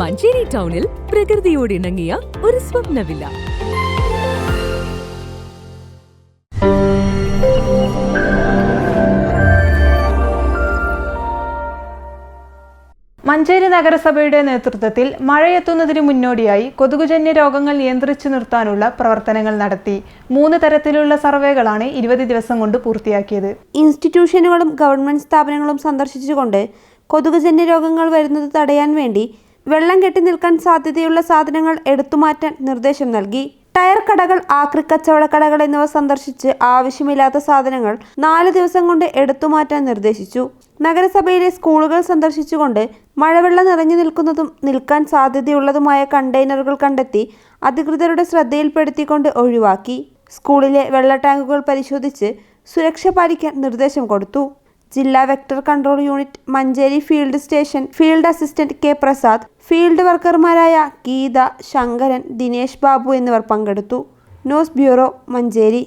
മഞ്ചേരി ടൗണിൽ പ്രകൃതിയോട് ഇണങ്ങിയ ഒരു സ്വപ്നവില്ല. മഞ്ചേരി നഗരസഭയുടെ നേതൃത്വത്തിൽ മഴയെത്തുന്നതിന് മുന്നോടിയായി കൊതുകുജന്യ രോഗങ്ങൾ നിയന്ത്രിച്ചു നിർത്താനുള്ള പ്രവർത്തനങ്ങൾ നടത്തി. മൂന്ന് തരത്തിലുള്ള സർവേകളാണ് ഇരുപത് ദിവസം കൊണ്ട് പൂർത്തിയാക്കിയത്. ഇൻസ്റ്റിറ്റ്യൂഷനുകളും ഗവൺമെന്റ് സ്ഥാപനങ്ങളും സന്ദർശിച്ചുകൊണ്ട് കൊതുകുജന്യ രോഗങ്ങൾ വരുന്നത് തടയാൻ വേണ്ടി വെള്ളം കെട്ടി നിൽക്കാൻ സാധ്യതയുള്ള സാധനങ്ങൾ എടുത്തുമാറ്റാൻ നിർദ്ദേശം നൽകി. ടയർ കടകൾ ആക്രി കച്ചവടക്കടകൾ എന്നിവ സന്ദർശിച്ച് ആവശ്യമില്ലാത്ത സാധനങ്ങൾ നാല് ദിവസം കൊണ്ട് എടുത്തുമാറ്റാൻ നിർദ്ദേശിച്ചു. നഗരസഭയിലെ സ്കൂളുകൾ സന്ദർശിച്ചുകൊണ്ട് മഴവെള്ളം നിറഞ്ഞു നിൽക്കുന്നതും നിൽക്കാൻ സാധ്യതയുള്ളതുമായ കണ്ടെയ്നറുകൾ കണ്ടെത്തി അധികൃതരുടെ ശ്രദ്ധയിൽപ്പെടുത്തിക്കൊണ്ട് ഒഴിവാക്കി. സ്കൂളിലെ വെള്ള ടാങ്കുകൾ പരിശോധിച്ച് സുരക്ഷ പാലിക്കാൻ നിർദ്ദേശം കൊടുത്തു. ജില്ലാ vector control unit Manjeri field station field assistant K Prasad field വർക്കർമാരായ Geetha Sankaran Dinesh Babu എന്നിവർ പങ്കെടുത്തു. News bureau Manjeri.